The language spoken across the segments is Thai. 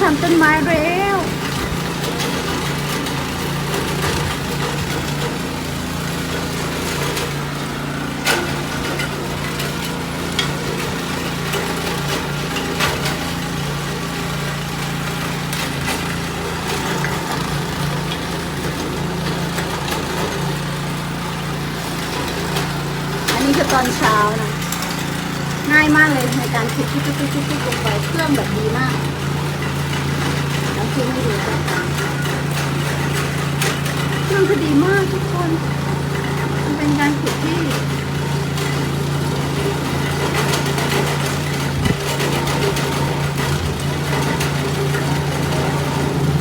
ทำต้นไม้เร็วอันนี้คือตอนเช้านะ ง่ายมากเลยในการคลิกคลิกคลิกคลิกคลิกลงไปเครื่องแบบดีมาก แล้วคลิกให้ดูกันเรื่องคดีมากทุกคน มันเป็นการคลิกที่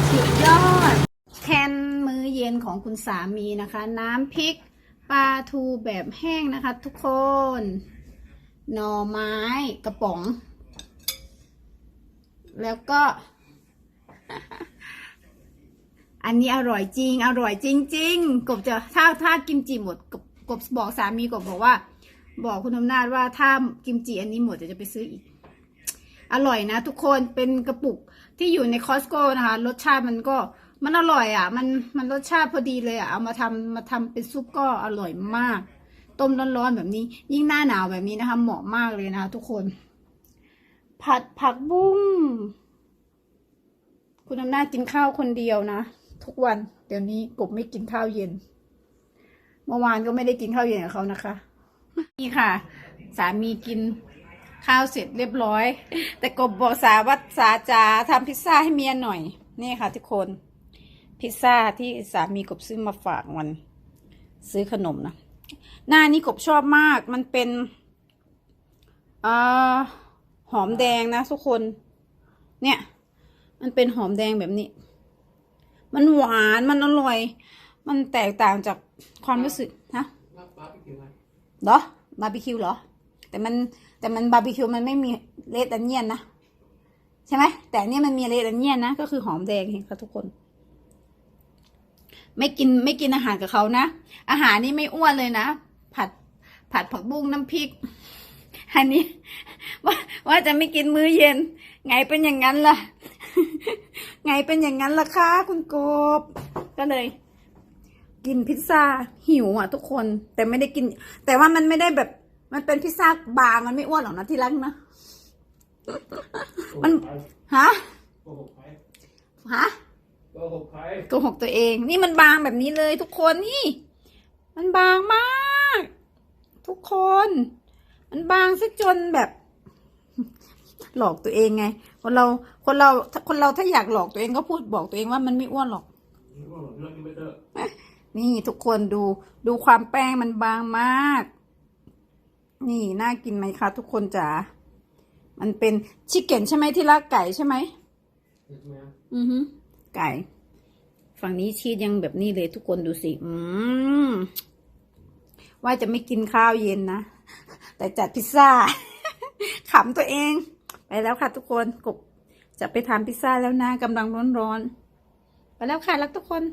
สุดยอด แทนมื้อเย็นของคุณสามีนะคะ น้ำพริกปลาทูแบบแห้งนะคะทุกคน หน่อไม้กระป๋อง แล้วก็ อันนี้อร่อยจริง อร่อยจริง ๆ กบจะถ้าถ้ากิมจิหมดกบกบบอกสามีกบบอกว่า บอกคุณอำนาจว่าถ้ากิมจิอันนี้หมดเดี๋ยวจะไปซื้ออีก อร่อยนะ ทุกคนเป็นกระปุกที่อยู่ในคอสโก้นะคะ รสชาติมันก็มันอร่อยอะ มันมันรสชาติพอดีเลยอะ เอามาทำมาทำเป็นซุปก็อร่อยมาก ต้มร้อนๆแบบนี้ ยิ่งหน้าหนาวแบบนี้นะคะ เหมาะมากเลยนะคะทุกคน ผัดผักบุ้ง คุณอำนาจกินข้าวคนเดียวนะ ทุกวันเดี๋ยวนี้กบไม่กินข้าวเย็น เมื่อวานก็ไม่ได้กินข้าวเย็นกับเขานะคะ นี่ค่ะ สามีกินข้าวเสร็จเรียบร้อย แต่กบบอกสาวัดสาจาทำพิซซ่าให้เมียหน่อย นี่ค่ะทุกคน พิซซ่าที่สามีกบซื้อมาฝากวัน ซื้อขนมนะ หน้านี้กบชอบมากมันเป็นอ่าหอมแดงนะทุกคน เนี่ย มันเป็นหอมแดงแบบนี้ มันหวานมันอร่อย มันแตกต่างจากความรู้สึกฮะเหรอบาร์บีคิวเหรอ แต่มันแต่มันบาร์บีคิวมันไม่มีเลดอันเนียนนะใช่ไหมแต่อันนี่มันมีเลดอันเนียนนะก็คือหอมแดงเห็นค่ะทุกคน ไม่กินไม่กินอาหารกับเขานะ อาหารนี่ไม่อ้วนเลยนะ ผัดผัดผักบุ้งน้ำพริกอันนี้ว่าว่าจะไม่กินมื้อเย็น ไงเป็นอย่างนั้นล่ะ ไงเป็นอย่างนั้นล่ะคะคุณกบ ก็เลย กินพิซซ่าหิวอะ ทุกคน แต่ไม่ได้กิน แต่ว่ามันไม่ได้แบบ มันเป็นพิซซ่าบางมันไม่อ้วนหรอกนะที่รักนะมันฮะโกหกใครฮะโกหกใครโกหกตัวเอง นี่มันบางแบบนี้เลยทุกคนนี่ มันบางมาก ทุกคน มันบางซะจนแบบ หลอกตัวเองไง คนเราคนเราคนเราถ้าอยากหลอกตัวเองก็พูดบอกตัวเองว่ามันไม่อ้วนหรอกนี่ว่าเรื่องนี้ไม่เตอร์นี่ทุกคนดูดูความแป้งมันบางมาก นี่น่ากินไหมคะทุกคนจ๋ามันเป็นชิคเก้นใช่ไหมที่รักไก่ใช่ไหมใช่ไหมอือฮึไก่ ฝั่งนี้ชีสยังแบบนี้เลยทุกคนดูสิ อืมว่าจะไม่กินข้าวเย็นนะ แต่จัดพิซซ่าขำตัวเอง ไปแล้วค่ะทุกคนกบจะไปทำพิซซ่าแล้วนะกำลังร้อนๆไปแล้วค่ะรักทุกคน